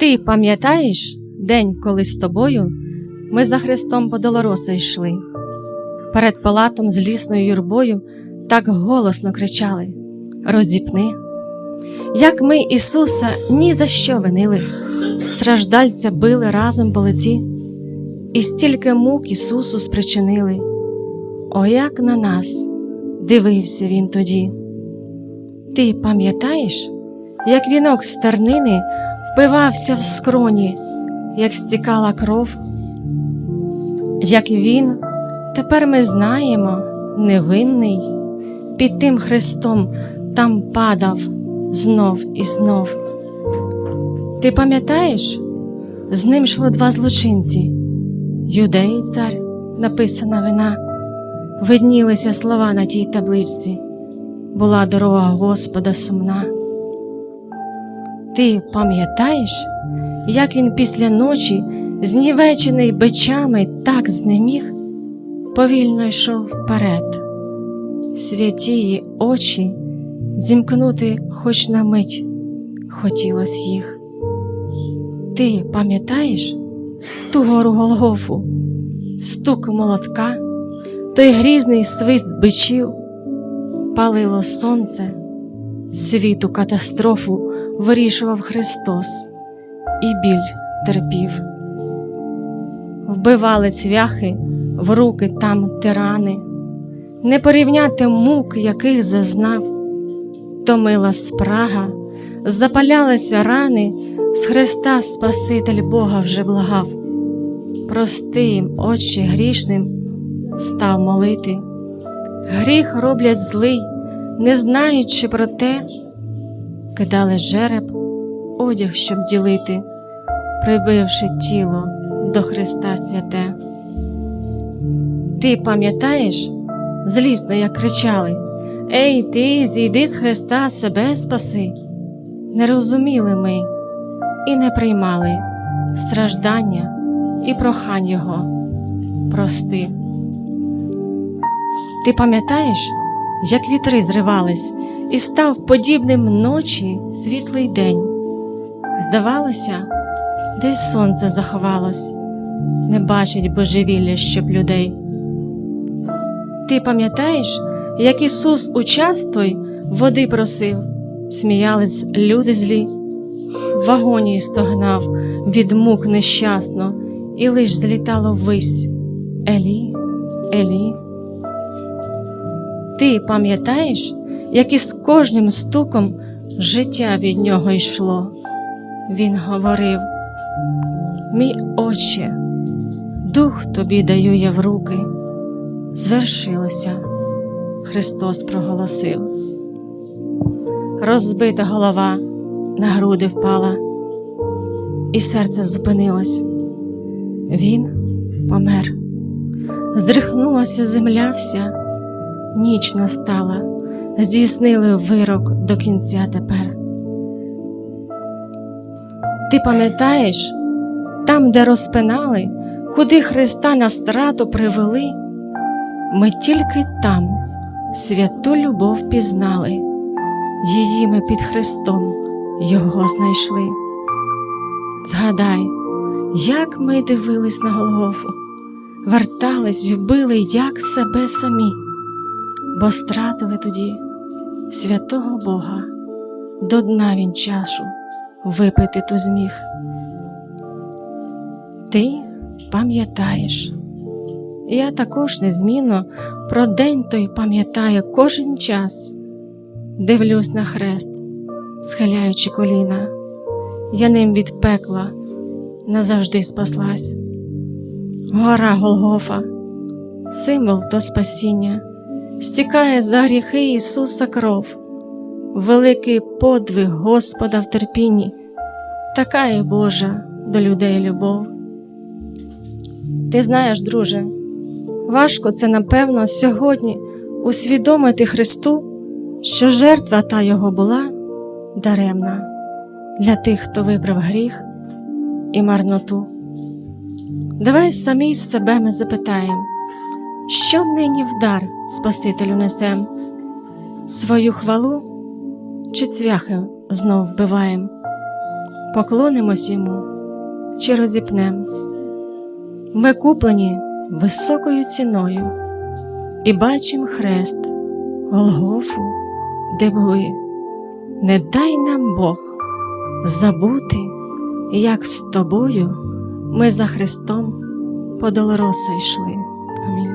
Ти пам'ятаєш день, коли з тобою ми за Христом по Долороса йшли? Перед палатом з лісною юрбою так голосно кричали Розіпни, як ми Ісуса ні за що винили, страждальця били разом по лиці, і стільки мук Ісусу спричинили. О, як на нас дивився Він тоді. Ти пам'ятаєш, як вінок стернини впивався в скроні, як стікала кров, як він, тепер ми знаємо, невинний, під тим хрестом там падав знов і знов. Ти пам'ятаєш, з ним йшло два злочинці, юдей цар, написана вина, виднілися слова на тій табличці, була дорога Господа сумна. Ти пам'ятаєш, як він після ночі, знівечений бичами, так знеміг, повільно йшов вперед, святії очі зімкнути хоч на мить хотілось їх. Ти пам'ятаєш ту гору Голгофу, стук молотка, той грізний свист бичів, палило сонце, світу катастрофу вирішував Христос і біль терпів. Вбивали цвяхи в руки там тирани, не порівняти мук, яких зазнав, томила спрага, запалялися рани, з Христа Спаситель Бога вже благав. Прости їм, Отче грішним, став молити. Гріх роблять злий, не знаючи про те, кидали жереб, одяг, щоб ділити, прибивши тіло до Христа святе. Ти пам'ятаєш, злісно, як кричали Ей, ти, зійди з Христа, себе спаси. Не розуміли ми і не приймали страждання і прохань Його прости. Ти пам'ятаєш, як вітри зривались, і став подібним ночі світлий день. Здавалося, десь сонце заховалось, не бачить божевілля щоб людей. Ти пам'ятаєш, як Ісус у час той води просив, сміялись люди злі, в агонії стогнав від мук нещасно, і лиш злітало ввись Елі, Елі. Ти пам'ятаєш, як із кожним стуком життя від нього йшло? Він говорив: Мій Отче, дух тобі даю я в руки. Звершилося, Христос проголосив. Розбита голова на груди впала, і серце зупинилось. Він помер, здрихнулася земля вся ніч настала, здійснили вирок до кінця тепер. Ти пам'ятаєш, там, де розпинали, куди Христа на страту привели, ми тільки там святу любов пізнали, її ми під Христом Його знайшли. Згадай, як ми дивились на Голгофу, вертались, вбили, як себе самі бо стратили тоді святого Бога, до дна він чашу випити ту зміг. Ти пам'ятаєш, я також незмінно про день той пам'ятаю кожен час, дивлюсь на хрест, схиляючи коліна, я ним від пекла назавжди спаслась. Гора Голгофа, символ до спасіння стікає за гріхи Ісуса кров, великий подвиг Господа в терпінні, така є Божа до людей любов. Ти знаєш, друже, важко це напевно сьогодні усвідомити Христу, що жертва та Його була даремна для тих, хто вибрав гріх і марноту. Давай самі себе ми запитаємо що нині в дар Спасителю несем? Свою хвалу чи цвяхи знов вбиваєм? поклонимось йому чи розіпнем. Ми куплені високою ціною і бачим хрест, Голгофу, де були. Не дай нам Бог забути, як з тобою ми за Христом по долороса йшли. Амінь.